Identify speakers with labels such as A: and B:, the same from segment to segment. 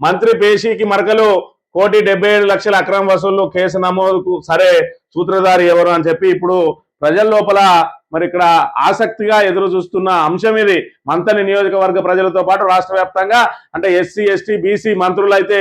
A: మంత్రి పేషీకి మరకలు కోటి డెబ్బై ఏడు లక్షల అక్రమ వసూళ్ళు కేసు నమోదుకు సరే సూత్రధారి ఎవరు అని చెప్పి ఇప్పుడు ప్రజల లోపల మరి ఇక్కడ ఆసక్తిగా ఎదురు చూస్తున్న అంశం ఇది. మంతని నియోజకవర్గ ప్రజలతో పాటు రాష్ట్ర వ్యాప్తంగా అంటే ఎస్సీ ఎస్టీ బీసీ మంత్రులు అయితే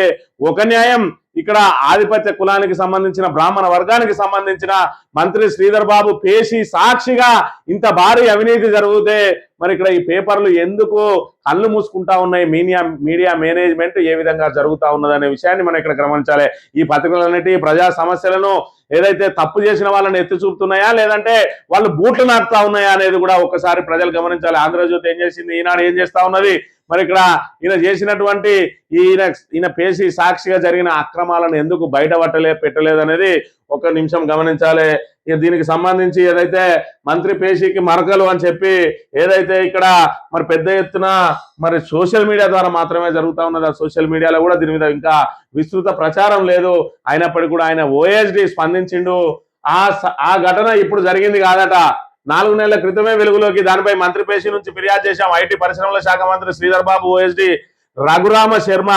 A: ఒక న్యాయం ఇక్కడ ఆధిపత్య కులానికి సంబంధించిన బ్రాహ్మణ వర్గానికి సంబంధించిన మంత్రి శ్రీధర్ బాబు పేషి సాక్షిగా ఇంత భారీ అవినీతి జరిగితే మరి ఇక్కడ ఈ పేపర్లు ఎందుకు కళ్ళు మూసుకుంటా ఉన్నాయి? మీడియా మీడియా మేనేజ్మెంట్ ఏ విధంగా జరుగుతా ఉన్నదనే విషయాన్ని మనం ఇక్కడ గమనించాలి. ఈ పత్రికలన్నిటి ప్రజా సమస్యలను ఏదైతే తప్పు చేసిన వాళ్ళని ఎత్తి చూపుతున్నాయా? లేదంటే వాళ్ళు బూట్లు నాటుతా ఉన్నాయా అనేది కూడా ఒకసారి ప్రజలు గమనించాలి. ఆంధ్రజ్యోతి ఏం చేసింది? ఈనాడు ఏం చేస్తా ఉన్నది? మరి ఇక్కడ ఈయన చేసినటువంటి ఈయన ఈయన పేసి సాక్షిగా జరిగిన అక్రమాలను ఎందుకు బయటపట్టలే పెట్టలేదు అనేది ఒక నిమిషం గమనించాలి. దీనికి సంబంధించి ఏదైతే మంత్రి పేషీకి మరకలు అని చెప్పి ఏదైతే ఇక్కడ మరి పెద్ద ఎత్తున మరి సోషల్ మీడియా ద్వారా మాత్రమే జరుగుతూ ఉన్నది ఆ సోషల్ మీడియాలో కూడా దీని మీద ఇంకా విస్తృత ప్రచారం లేదు. అయినప్పటికీ కూడా ఆయన ఓఎస్డి స్పందించిండు. ఆ స- ఆ ఘటన ఇప్పుడు జరిగింది కాదట. నాలుగు నెలల క్రితమే వెలుగులోకి దానిపై మంత్రి పేషి నుంచి ఫిర్యాదు చేశాం. ఐటీ పరిశ్రమల శాఖ మంత్రి శ్రీధర్ బాబు ఓఎస్డి రఘురామ శర్మ.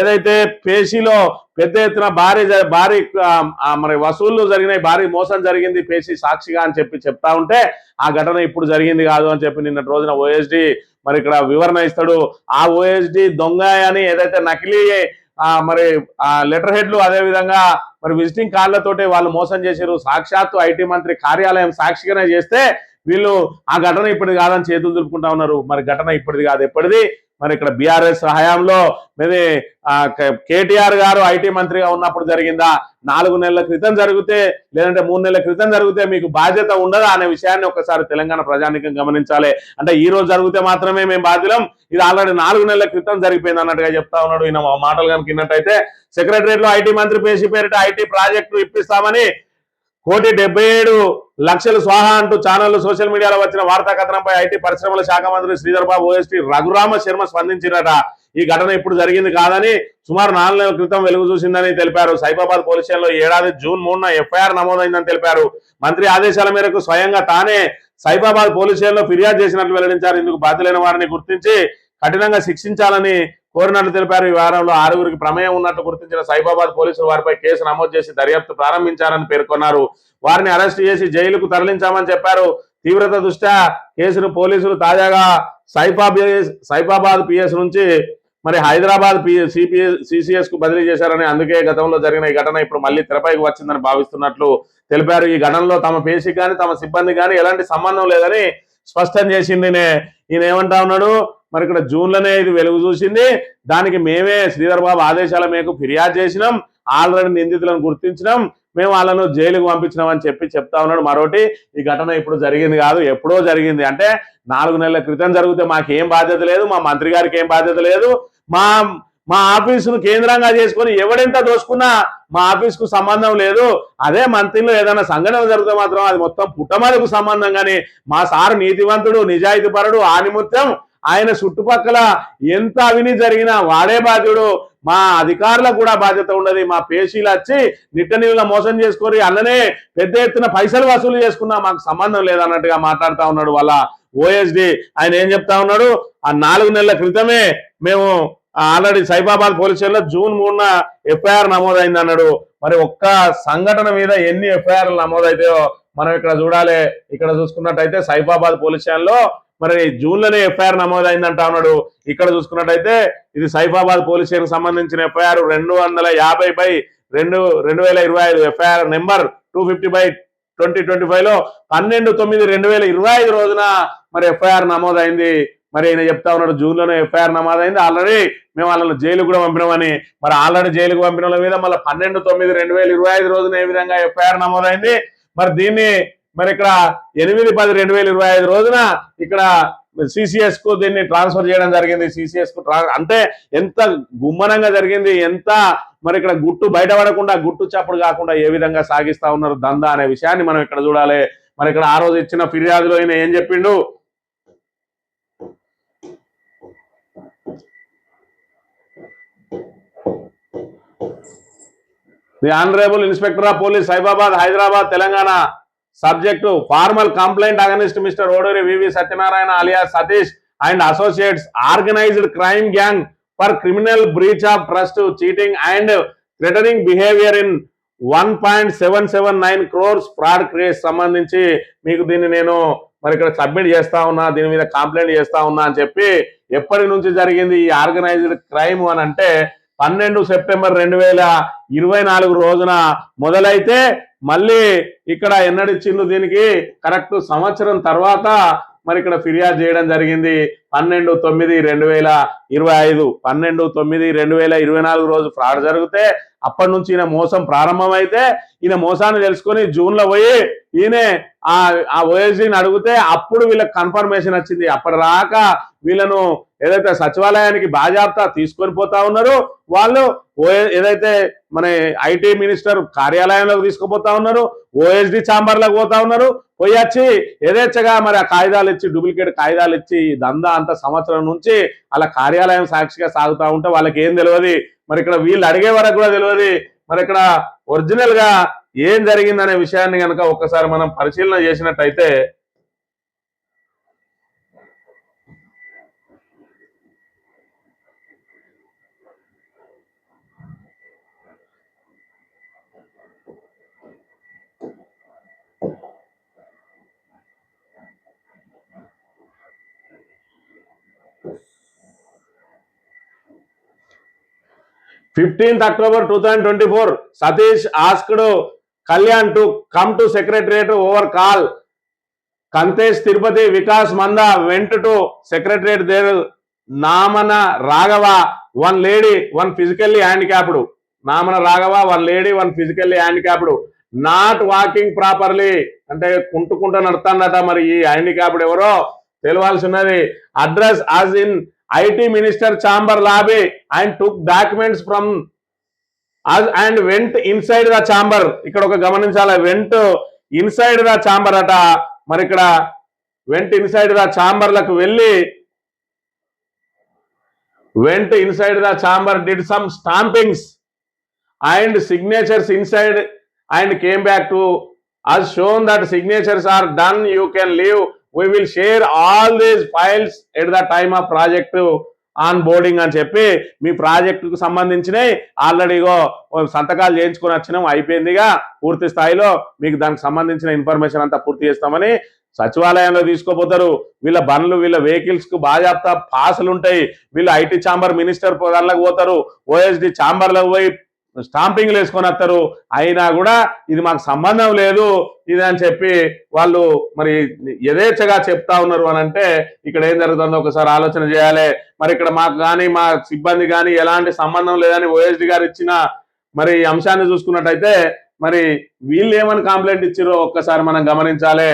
A: ఏదైతే పేషిలో పెద్ద ఎత్తున భారీ భారీ మరి వసూళ్ళు జరిగినాయి భారీ మోసం జరిగింది పేషి సాక్షిగా అని చెప్పి చెప్తా ఉంటే ఆ ఘటన ఇప్పుడు జరిగింది కాదు అని చెప్పి నిన్నటి రోజున ఓఎస్డి మరి ఇక్కడ వివరణ ఇస్తాడు. ఆ ఓఎస్డి దొంగ అని ఏదైతే నకిలీ మరి ఆ లెటర్ హెడ్లు అదే విధంగా మరి విజిటింగ్ కార్డులతోటి వాళ్ళు మోసం చేశారు సాక్షాత్తు ఐటీ మంత్రి కార్యాలయం సాక్షిగానే చేస్తే వీళ్ళు ఆ ఘటన ఇప్పటిది కాదని చేతులు దులుపుకుంటా ఉన్నారు. మరి ఘటన ఇప్పటిది కాదు ఎప్పటిది? మరి ఇక్కడ బీఆర్ఎస్ హయాంలో మరి కేటీఆర్ గారు ఐటీ మంత్రిగా ఉన్నప్పుడు జరిగిందా? నాలుగు నెలల క్రితం జరిగితే లేదంటే మూడు నెలల క్రితం జరిగితే మీకు బాధ్యత ఉండదా అనే విషయాన్ని ఒకసారి తెలంగాణ ప్రజానికం గమనించాలి. అంటే ఈ రోజు జరిగితే మాత్రమే మేము బాధ్యులం. ఇది ఆల్రెడీ నాలుగు నెలల క్రితం జరిగిపోయింది అన్నట్టుగా చెప్తా ఉన్నాడు ఈయన మా మాటలు కనుక సెక్రటరియట్లో ఐటీ మంత్రి పేసి పేరిట ఐటీ ప్రాజెక్టు ఇప్పిస్తామని కోటి డెబ్బై ఏడు లక్షలు స్వాహ అంటూ ఛానళ్ళు సోషల్ మీడియాలో వచ్చిన వార్తా కథనంపై ఐటీ పరిశ్రమల శాఖ మంత్రి శ్రీధర్ బాబు ఓఎస్టీ రఘురామ శర్మ స్పందించినట ఈ ఘటన ఇప్పుడు జరిగింది కాదని సుమారు నాలుగు నెలల క్రితం వెలుగు చూసిందని తెలిపారు. సైబాబాద్ పోలీస్ స్టేషన్లో ఏడాది జూన్ మూడున ఎఫ్ఐఆర్ నమోదైందని తెలిపారు. మంత్రి ఆదేశాల మేరకు స్వయంగా తానే సైబాబాద్ పోలీస్ స్టేషన్లో ఫిర్యాదు చేసినట్లు వెల్లడించారు. ఇందుకు బాధ్యులైన వారిని గుర్తించి కఠినంగా శిక్షించాలని కోరినట్లు తెలిపారు. ఈ వారంలో ఆరుగురికి ప్రమేయం ఉన్నట్లు గుర్తించిన సైబాబాద్ పోలీసులు వారిపై కేసు నమోదు చేసి దర్యాప్తు ప్రారంభించారని పేర్కొన్నారు. వారిని అరెస్ట్ చేసి జైలుకు తరలించామని చెప్పారు. తీవ్రత దృష్ట్యా కేసును పోలీసులు తాజాగా సైఫాబిఎస్ సైఫాబాద్ పిఎస్ నుంచి మరి హైదరాబాద్ సిపిఎస్ సిసిఎస్కు బదిలీ చేశారని అందుకే గతంలో జరిగిన ఈ ఘటన ఇప్పుడు మళ్ళీ తెరపైకి వచ్చిందని భావిస్తున్నట్లు తెలిపారు. ఈ ఘటనలో తమ పేషి కానీ తమ సిబ్బంది కానీ ఎలాంటి సంబంధం లేదని స్పష్టం చేసింది ఈయన ఏమంటా ఉన్నాడు? మరి ఇక్కడ జూన్లోనే ఇది వెలుగు చూసింది. దానికి మేమే శ్రీధర్ బాబు ఆదేశాల మేరకు ఫిర్యాదు చేసినాం. ఆల్రెడీ నిందితులను గుర్తించినాం. మేము వాళ్ళను జైలుకు పంపించినాం అని చెప్పి చెప్తా ఉన్నాడు మరోటి. ఈ ఘటన ఇప్పుడు జరిగింది కాదు ఎప్పుడో జరిగింది. అంటే నాలుగు నెలల క్రితం జరిగితే మాకేం బాధ్యత లేదు మా మంత్రి గారికి ఏం బాధ్యత లేదు. మా మా ఆఫీసును కేంద్రంగా చేసుకొని ఎవడెంత దోసుకున్నా మా ఆఫీస్కు సంబంధం లేదు. అదే మంత్రిలో ఏదైనా సంఘటన జరిగితే మాత్రం అది మొత్తం పుట్టమలకు సంబంధం కానీ మా సార్ నీతివంతుడు నిజాయితీపరుడు ఆనిముత్యం ఆయన చుట్టుపక్కల ఎంత అవినీతి జరిగినా వాడే బాధ్యుడు. మా అధికారులకు కూడా బాధ్యత ఉండదు. మా పేషీలు వచ్చి నిట్ట నీళ్ళ మోసం చేసుకొని అన్ననే పెద్ద ఎత్తున పైసలు వసూలు చేసుకున్నా మాకు సంబంధం లేదన్నట్టుగా మాట్లాడుతూ ఉన్నాడు వాళ్ళ ఓఎస్డి ఆయన ఏం చెప్తా ఉన్నాడు? ఆ నాలుగు నెలల క్రితమే మేము ఆల్రెడీ సైబాబాద్ పోలీస్ స్టేషన్లో జూన్ మూడున ఎఫ్ఐఆర్ నమోదైంది అన్నాడు. మరి ఒక్క సంఘటన మీద ఎన్ని ఎఫ్ఐఆర్లు నమోదైతాయో మనం ఇక్కడ చూడాలి. ఇక్కడ చూసుకున్నట్టయితే సైబాబాద్ పోలీస్ స్టేషన్లో మరి జూన్లోనే ఎఫ్ఐఆర్ నమోదైందంటా ఉన్నాడు ఇక్కడ చూసుకున్నట్టయితే ఇది సైఫాబాద్ పోలీస్ స్టేషన్ సంబంధించిన ఎఫ్ఐఆర్ రెండు వందల యాభై బై రెండు రెండు వేల ఇరవై ఐదు FIR number two fifty by twenty twenty ఫైవ్లో పన్నెండు తొమ్మిది రెండు వేల ఇరవై ఐదు రోజున మరి ఎఫ్ఐఆర్ నమోదైంది. మరి ఈయన చెప్తా ఉన్నాడు జూన్లోనే ఎఫ్ఐఆర్ నమోదైంది. ఆల్రెడీ మేము వాళ్ళని జైలు కూడా పంపినామని. మరి ఆల్రెడీ జైలుకు పంపిన వాళ్ళ మీద మళ్ళీ పన్నెండు తొమ్మిది రెండు వేల ఇరవై ఐదు రోజున ఏ విధంగా ఎఫ్ఐఆర్ నమోదైంది? మరి దీన్ని మరి ఇక్కడ ఎనిమిది పది రెండు వేల ఇరవై ఐదు రోజున ఇక్కడ సిసిఎస్కు దీన్ని ట్రాన్స్ఫర్ చేయడం జరిగింది. సిసిఎస్కు ట్రా- అంటే ఎంత గుమ్మనంగా జరిగింది ఎంత మరి ఇక్కడ గుట్టు బయటపడకుండా గుట్టు చప్పుడు కాకుండా ఏ విధంగా సాగిస్తా ఉన్నారు దందా అనే విషయాన్ని మనం ఇక్కడ చూడాలి. మరి ఇక్కడ ఆ రోజు ఇచ్చిన ఫిర్యాదులో ఆయన ఏం చెప్పిండు? The honourable inspector of police Cyberabad Hyderabad Telangana subject formal complaint against mister Oduri V V Satyanarayana alias Satish and associates organised crime gang for criminal breach of trust cheating and threatening behaviour in one point seven seven nine crores fraud craze సంబంధించి మీకు దీన్ని నేను మరి ఇక్కడ submit చేస్తా ఉన్నా దీని మీద కంప్లైంట్ చేస్తా ఉన్నా అని చెప్పి ఎప్పటి నుంచి జరిగింది ఈ ఆర్గనైజ్డ్ క్రైమ్ అని అంటే పన్నెండు సెప్టెంబర్ రెండు వేల ఇరవై నాలుగు రోజున మొదలైతే మళ్ళీ ఇక్కడ ఎన్నడిచ్చిండు దీనికి? కరెక్ట్ సంవత్సరం తర్వాత మరి ఇక్కడ ఫిర్యాదు చేయడం జరిగింది. పన్నెండు తొమ్మిది రెండు వేల ఇరవై ఐదు. పన్నెండు తొమ్మిది రెండు వేల ఇరవై నాలుగు రోజు ఫ్రాడ్ జరిగితే అప్పటి నుంచి ఈయన మోసం ప్రారంభమైతే ఈయన మోసాన్ని తెలుసుకొని జూన్లో పోయి ఈయనే ఆ ఆ ఓఎస్డీని అడిగితే అప్పుడు వీళ్ళకి కన్ఫర్మేషన్ వచ్చింది. అప్పటి రాక వీళ్ళను ఏదైతే సచివాలయానికి బాజాప్తా తీసుకొని పోతా ఉన్నారు వాళ్ళు ఓ ఏదైతే మన ఐటీ మినిస్టర్ కార్యాలయంలోకి తీసుకుపోతా ఉన్నారు ఓఎస్డి ఛాంబర్లకు పోతా ఉన్నారు. పోయి వచ్చి యథేచ్ఛగా మరి ఆ కాగితాలు ఇచ్చి డూప్లికేట్ కాగితాలు ఇచ్చి ఈ దందా అంత సంవత్సరం నుంచి అలా కార్యాలయం సాక్షిగా సాగుతా ఉంటే వాళ్ళకి ఏం తెలియదు. మరి ఇక్కడ వీళ్ళు అడిగే వరకు కూడా తెలియదు. మరి ఇక్కడ ఒరిజినల్గా ఏం జరిగిందనే విషయాన్ని కనుక ఒక్కసారి మనం పరిశీలన చేసినట్టయితే fifteenth October two thousand twenty four Satish asked Kalyan to come to secretariat over call. Kanthesh Tirupati Vikas Manda went to secretariat Dev Namana Raghava one lady one physically handicapped. Namana Raghava one lady one physically handicapped. Not walking properly. అంటే కుంటుకుంటూ నడుతాడట మరి ఈ handicapped ఎవరో? తెలియాల్సి ఉన్నది. Address as in IT minister chamber lobby and took documents from and went inside the chamber. ఇక్కడ ఒక గమనించాలి వెంట్ ఇన్సైడ్ ద చాంబర్ అట. మరి ఇక్కడ వెంట్ ఇన్సైడ్ ద చాంబర్లకు వెళ్ళి went inside the chamber did some stampings and signatures inside and came back to us shown that signatures are done you can leave we will share all these files at the time of project onboarding అని చెప్పి మీ ప్రాజెక్టుకు సంబంధించినవి ఆల్రెడీగో సంతకాలు చేయించుకొని వచ్చినాం అయిపోయిందిగా. పూర్తి స్థాయిలో మీకు దానికి సంబంధించిన ఇన్ఫర్మేషన్ అంతా పూర్తి చేస్తామని సచివాలయంలో తీసుకోపోతారు వీళ్ళ బండ్లు వీళ్ళ వెహికల్స్కు బాజాప్తా పాసులు ఉంటాయి వీళ్ళు ఐటీ ఛాంబర్ మినిస్టర్ దానిలోకి పోతారు. ఓఎస్డి ఛాంబర్లకు పోయి స్టాంపింగ్లు వేసుకొని వస్తారు. అయినా కూడా ఇది మాకు సంబంధం లేదు. ఇది అని చెప్పి వాళ్ళు మరి యథేచ్ఛగా చెప్తా ఉన్నారు అని అంటే ఇక్కడ ఏం జరుగుతుందో ఒకసారి ఆలోచన చేయాలి. మరి ఇక్కడ మాకు కానీ మా సిబ్బంది కానీ ఎలాంటి సంబంధం లేదని ఓఎస్డి గారు ఇచ్చిన మరి ఈ అంశాన్ని చూసుకున్నట్టయితే మరి వీళ్ళు ఏమని కంప్లైంట్ ఇచ్చారో ఒక్కసారి మనం గమనించాలి.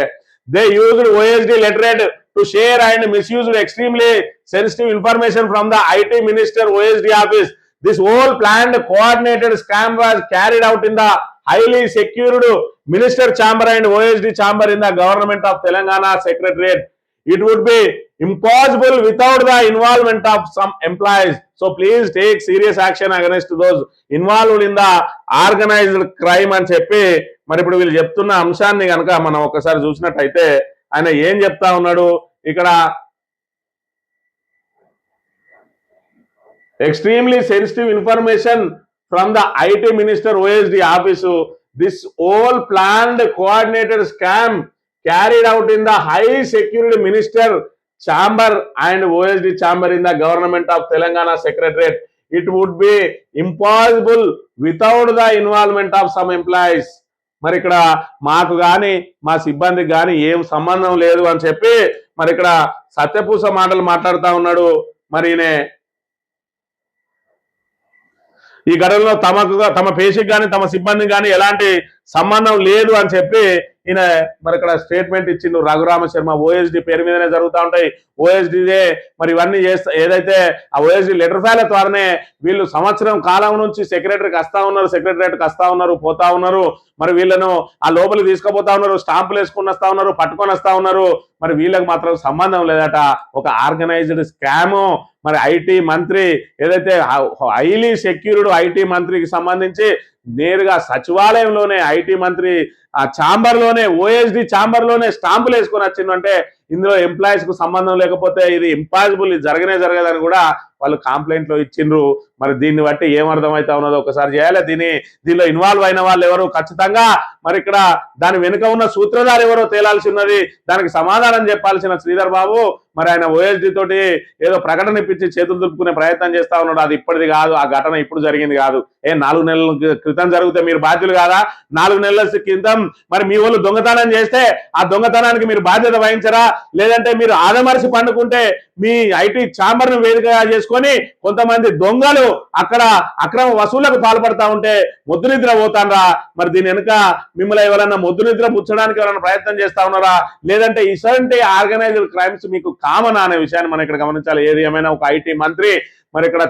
A: They used OSD letterhead to share and misused extremely sensitive information from the IT minister OSD office this whole plan coordinated scam was carried out in the highly secured minister chamber and OSD chamber in the government of Telangana secretariat it would be impossible without the involvement of some employees so please take serious action against those involved in the organised crime అని చెప్పి మరి ఇప్పుడు వీళ్ళు చెప్తున్న అంశాన్ని కనుక మనం ఒకసారి చూసినట్టయితే ఆయన ఏం చెప్తా ఉన్నాడు? ఇక్కడ extremely sensitive information from the IT minister OSD office this whole planned coordinated scam carried out in the high security minister chamber and OSD chamber in the government of Telangana Secretariat. It would be impossible without the involvement of some employees. మరి ఇక్కడ మాకు కానీ మా సిబ్బందికి కానీ ఏం సంబంధం లేదు అని చెప్పి మరి ఇక్కడ సత్యపూస మాటలు మాట్లాడుతూ ఉన్నాడు మరి ఈ ఘటనలో తమకు తమ పేషికి కానీ తమ సిబ్బంది కానీ ఎలాంటి సంబంధం లేదు అని చెప్పి ఈయన మరి ఇక్కడ స్టేట్మెంట్ ఇచ్చిండు రఘురామ శర్మ. ఓఎస్డి పేరు మీదనే జరుగుతూ ఉంటాయి. ఓఎస్డిదే మరి ఇవన్నీ చేస్తా ఏదైతే ఆ ఓఎస్డి లెటర్ ఫైల్ ద్వారానే వీళ్ళు సంవత్సరం కాలం నుంచి సెక్రటరీకి వస్తా ఉన్నారు సెక్రటరీకి వస్తా ఉన్నారు పోతా ఉన్నారు. మరి వీళ్ళను ఆ లోపలికి తీసుకుపోతా ఉన్నారు స్టాంపులు వేసుకుని వస్తా ఉన్నారు పట్టుకొని వస్తా ఉన్నారు. మరి వీళ్ళకి మాత్రం సంబంధం లేదట. ఒక ఆర్గనైజ్డ్ స్కాము. మరి ఐటీ మంత్రి ఏదైతే హైలీ సెక్యూర్డ్ ఐటీ మంత్రికి సంబంధించి నేరుగా సచివాలయంలోనే ఐటీ మంత్రి ఆ ఛాంబర్లోనే ఓఎస్డి ఛాంబర్లోనే స్టాంపులు వేసుకొని వచ్చిందంటే ఇందులో ఎంప్లాయీస్కు సంబంధం లేకపోతే ఇది ఇంపాసిబుల్ ఇది జరగనే జరగదని కూడా వాళ్ళు కంప్లైంట్లు ఇచ్చిండ్రు. మరి దీన్ని బట్టి ఏం అర్థమైతా ఉన్నదో ఒకసారి చేయాలి. దీని దీనిలో ఇన్వాల్వ్ అయిన వాళ్ళు ఎవరు? ఖచ్చితంగా మరి ఇక్కడ దాని వెనుక ఉన్న సూత్రధారి ఎవరో తేలాల్సి ఉన్నది దానికి సమాధానం చెప్పాల్సిన శ్రీధర్ బాబు మరి ఆయన ఓఎస్డీ తోటి ఏదో ప్రకటన ఇప్పించి చేతులు దులుపుకునే ప్రయత్నం చేస్తా ఉన్నాడు. అది ఇప్పటిది కాదు ఆ ఘటన ఇప్పుడు జరిగింది కాదు. ఏ నాలుగు నెలల క్రితం జరిగితే మీరు బాధ్యులు కాదా? నాలుగు నెలల క్రితం మరి మీ వాళ్ళు దొంగతనం చేస్తే ఆ దొంగతనానికి మీరు బాధ్యత వహించరా? లేదంటే మీరు ఆదమరిసి పండుకుంటే మీ ఐటీ ఛాంబర్ను వేదిక వేదికగా కొంతమంది దొంగలు అక్కడ అక్రమ వసూళ్ళకు పాల్పడతా ఉంటే మొద్దు నిద్ర పోతాన్రా మరి దీని వెనుక మిమ్మల్ని ఎవరైనా మొద్దు నిద్ర పుచ్చడానికి ఎవరైనా ప్రయత్నం చేస్తా ఉన్నారా? లేదంటే ఇసంటి ఆర్గనైజ్డ్ క్రైమ్స్ మీకు కామన్ అనే విషయాన్ని మనం ఇక్కడ గమనించాలి. ఏది ఏమైనా ఒక ఐటీ మంత్రి మరి ఇక్కడ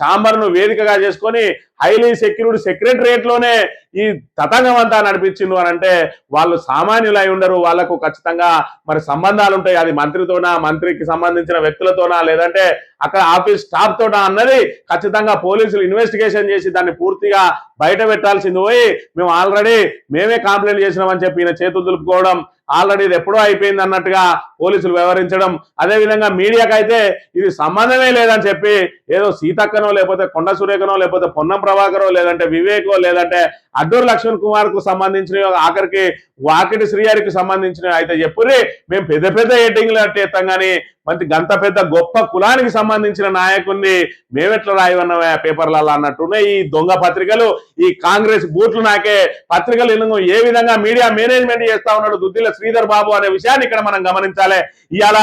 A: ఛాంబర్ను వేదికగా చేసుకొని హైలీ సెక్యూరిటీ సెక్రటరియట్లోనే ఈ తతంగం అంతా నడిపించిండు అని అంటే వాళ్ళు సామాన్యులై ఉండరు. వాళ్ళకు ఖచ్చితంగా మరి సంబంధాలు ఉంటాయి అది మంత్రితోనా మంత్రికి సంబంధించిన వ్యక్తులతోనా లేదంటే అక్కడ ఆఫీస్ స్టాఫ్ తోనా అన్నది ఖచ్చితంగా పోలీసులు ఇన్వెస్టిగేషన్ చేసి దాన్ని పూర్తిగా బయట పెట్టాల్సింది పోయి మేము ఆల్రెడీ మేమే కంప్లైంట్ చేసినామని చెప్పి ఈయన చేతులు దులుపుకోవడం ఆల్రెడీ ఇది ఎప్పుడో అయిపోయింది అన్నట్టుగా పోలీసులు వ్యవహరించడం అదే విధంగా మీడియాకి అయితే ఇది సంబంధమే లేదని చెప్పి ఏదో సీతక్కనో లేకపోతే కొండ సురేఖనో లేకపోతే పొన్నం ప్రభాకరో లేదంటే వివేకో లేదంటే అడ్డూరు లక్ష్మణ్ కుమార్కు సంబంధించిన ఆఖరికి వాకిటి శ్రీయారికి సంబంధించిన అయితే చెప్పుర్రి మేము పెద్ద పెద్ద ఎడ్డింగ్లు అట్టేస్తాం కానీ మంచి గంత పెద్ద గొప్ప కులానికి సంబంధించిన నాయకుడిని మేమెట్లా రాయవన్నవా పేపర్లలో అన్నట్టున్నాయి. ఈ దొంగ పత్రికలు ఈ కాంగ్రెస్ బూట్లు నాకే పత్రికలు ఏ విధంగా మీడియా మేనేజ్మెంట్ చేస్తా ఉన్నాడు దుద్దిల శ్రీధర్ బాబు అనే విషయాన్ని ఇక్కడ మనం గమనించాలి. ఇవాళ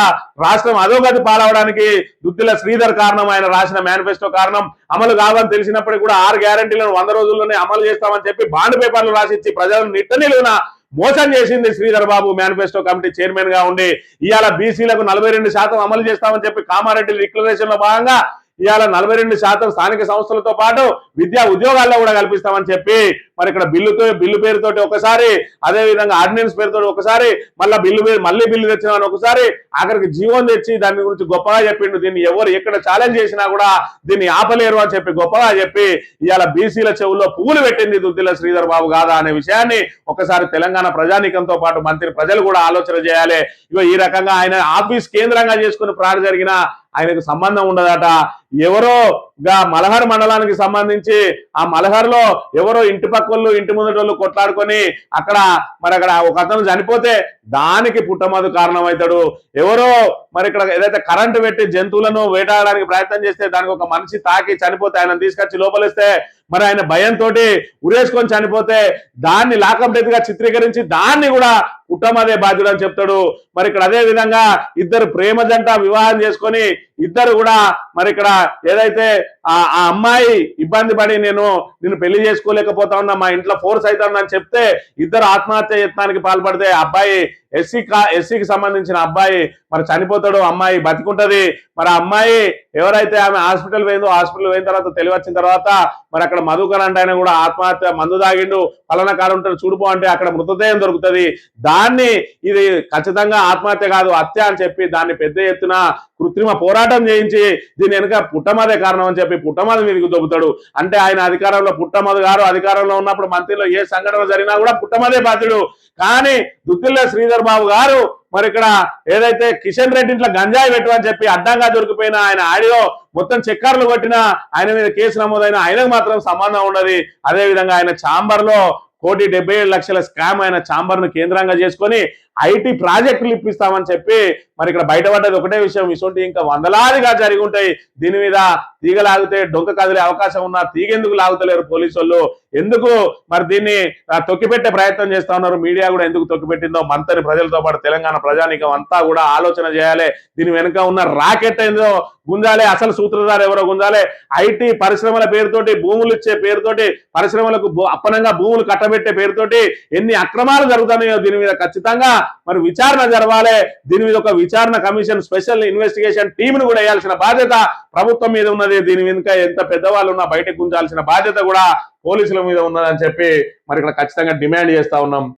A: రాష్ట్రం అధోగతి పాలవడానికి దుద్దిల శ్రీధర్ కారణం ఆయన రాసిన మేనిఫెస్టో కారణం అమలు కాదని తెలిసినప్పటికీ కూడా ఆరు గ్యారంటీలను వంద రోజుల్లోనే అమలు చేస్తామని చెప్పి బాండ్ పేపర్లు రాసిచ్చి ప్రజలను నిట్ట నిలువున మోసం చేసింది శ్రీధర్ బాబు మేనిఫెస్టో కమిటీ చైర్మన్గా ఉండి. ఇవాళ బీసీలకు నలభై రెండు శాతం అమలు చేస్తామని చెప్పి కామారెడ్డి డిక్లరేషన్లో భాగంగా ఇవాళ నలభై రెండు శాతం స్థానిక సంస్థలతో పాటు విద్యా ఉద్యోగాల్లో కూడా కల్పిస్తామని చెప్పి మరి ఇక్కడ బిల్లుతో బిల్లు పేరుతోటి ఒకసారి అదే విధంగా ఆర్డినెన్స్ పేరుతో ఒకసారి మళ్ళీ బిల్లు పేరు మళ్ళీ బిల్లు తెచ్చినామని ఒకసారి ఆఖరికి జీవం తెచ్చి దాని గురించి గొప్పగా చెప్పిండు. దీన్ని ఎవరు ఎక్కడ ఛాలెంజ్ చేసినా కూడా దీన్ని ఆపలేరు అని చెప్పి గొప్పగా చెప్పి ఇవాళ బీసీల చెవుల్లో పువ్వులు పెట్టింది దుద్దిల శ్రీధర్ బాబు కాదా అనే విషయాన్ని ఒకసారి తెలంగాణ ప్రజానీకంతో పాటు మంత్రి ప్రజలు కూడా ఆలోచన చేయాలి. ఇగో ఈ రకంగా ఆయన ఆఫీస్ కేంద్రంగా చేసుకుని ప్రాణ జరిగిన ఆయనకు సంబంధం ఉండదట. ఎవరో గా మలహర్ మండలానికి సంబంధించి ఆ మలహర్లో ఎవరో ఇంటి పక్కళ్ళు ఇంటి ముందటోళ్ళు కొట్లాడుకొని అక్కడ మరి అక్కడ ఒక అతను చనిపోతే దానికి పుట్టమదు కారణమవుతాడు. ఎవరో మరి ఇక్కడ ఏదైతే కరెంటు పెట్టి జంతువులను వేటాడడానికి ప్రయత్నం చేస్తే దానికి ఒక మనిషి తాకి చనిపోతే ఆయన తీసుకొచ్చి లోపలిస్తే మరి ఆయన భయంతో ఉరేసుకొని చనిపోతే దాన్ని లాకప్ డెత్గా చిత్రీకరించి దాన్ని కూడా కుటుంబదే బాధ్యుడు అని చెప్తాడు. మరి ఇక్కడ అదే విధంగా ఇద్దరు ప్రేమ జంట వివాహం చేసుకొని ఇద్దరు కూడా మరి ఇక్కడ ఏదైతే ఆ అమ్మాయి ఇబ్బంది పడి నేను నేను పెళ్ళి చేసుకోలేకపోతా ఉన్నా మా ఇంట్లో ఫోర్స్ అవుతానని చెప్తే ఇద్దరు ఆత్మహత్య యత్నానికి పాల్పడితే అబ్బాయి ఎస్సీ కా ఎస్సీకి సంబంధించిన అబ్బాయి మరి చనిపోతాడు అమ్మాయి బతికుంటది. మరి అమ్మాయి ఎవరైతే ఆమె హాస్పిటల్ పోయిందో హాస్పిటల్ పోయిన తర్వాత తెలివచ్చిన తర్వాత మరి అక్కడ మధుకర్ అంటే ఆయన కూడా ఆత్మహత్య మందు తాగిండు పలానా కారు ఉంటాడు చూడుపో అంటే అక్కడ మృతదేహం దొరుకుతుంది. దాన్ని ఇది ఖచ్చితంగా ఆత్మహత్య కాదు హత్య అని చెప్పి దాన్ని పెద్ద ఎత్తున కృత్రిమ పోరాటం చేయించి దీని వెనుక పుట్టమదే కారణం అని చెప్పి పుట్టమది మీదకి దొబ్బుతాడు. అంటే ఆయన అధికారంలో పుట్టమది గారు అధికారంలో ఉన్నప్పుడు మంత్రిలో ఏ సంఘటన జరిగినా కూడా పుట్టమదే బాధ్యుడు. కానీ దుద్దిల్ల శ్రీధర్ బాబు గారు మరి ఇక్కడ ఏదైతే కిషన్ రెడ్డి ఇంట్లో గంజాయి పెట్టమని చెప్పి అడ్డంగా దొరికిపోయిన ఆయన ఆడియో మొత్తం చెక్కర్లు కొట్టిన ఆయన మీద కేసు నమోదైన ఆయనకు మాత్రం సంబంధం ఉండదు అదే విధంగా ఆయన ఛాంబర్లో కోటి డెబ్బై లక్షల స్కామ్ అయిన ఛాంబర్ను కేంద్రంగా చేసుకొని ఐటీ ప్రాజెక్టులు ఇప్పిస్తామని చెప్పి మరి ఇక్కడ బయటపడ్డది ఒకటే విషయం. ఇటువంటి ఇంకా వందలాదిగా జరిగి ఉంటాయి. దీని మీద తీగ లాగితే డొంక కదిలే అవకాశం ఉన్నా తీగెందుకు లాగుతలేరు పోలీసు ఎందుకు మరి దీన్ని తొక్కిపెట్టే ప్రయత్నం చేస్తా ఉన్నారు? మీడియా కూడా ఎందుకు తొక్కిపెట్టిందో మంతని ప్రజలతో పాటు తెలంగాణ ప్రజానీకం అంతా కూడా ఆలోచన చేయాలి. దీని వెనుక ఉన్న రాకెట్ ఏందో గుంజాలే. అసలు సూత్రధారు ఎవరో గుంజాలే. ఐటీ పరిశ్రమల పేరుతోటి భూములు ఇచ్చే పేరుతోటి పరిశ్రమలకు అప్పనంగా భూములు కట్టబెట్టే పేరుతోటి ఎన్ని అక్రమాలు జరుగుతున్నాయో దీని మీద ఖచ్చితంగా మరి విచారణ జరగాలి. దీని మీద ఒక విచారణ కమిషన్ స్పెషల్ ఇన్వెస్టిగేషన్ టీమ్ను కూడా వేయాల్సిన బాధ్యత ప్రభుత్వం మీద ఉన్నది. దీని వెనుక ఎంత పెద్దవాళ్ళు ఉన్నా బయటకు ఉంచాల్సిన బాధ్యత కూడా పోలీసుల మీద ఉన్నదని చెప్పి మరి ఇక్కడ ఖచ్చితంగా డిమాండ్ చేస్తా ఉన్నాం.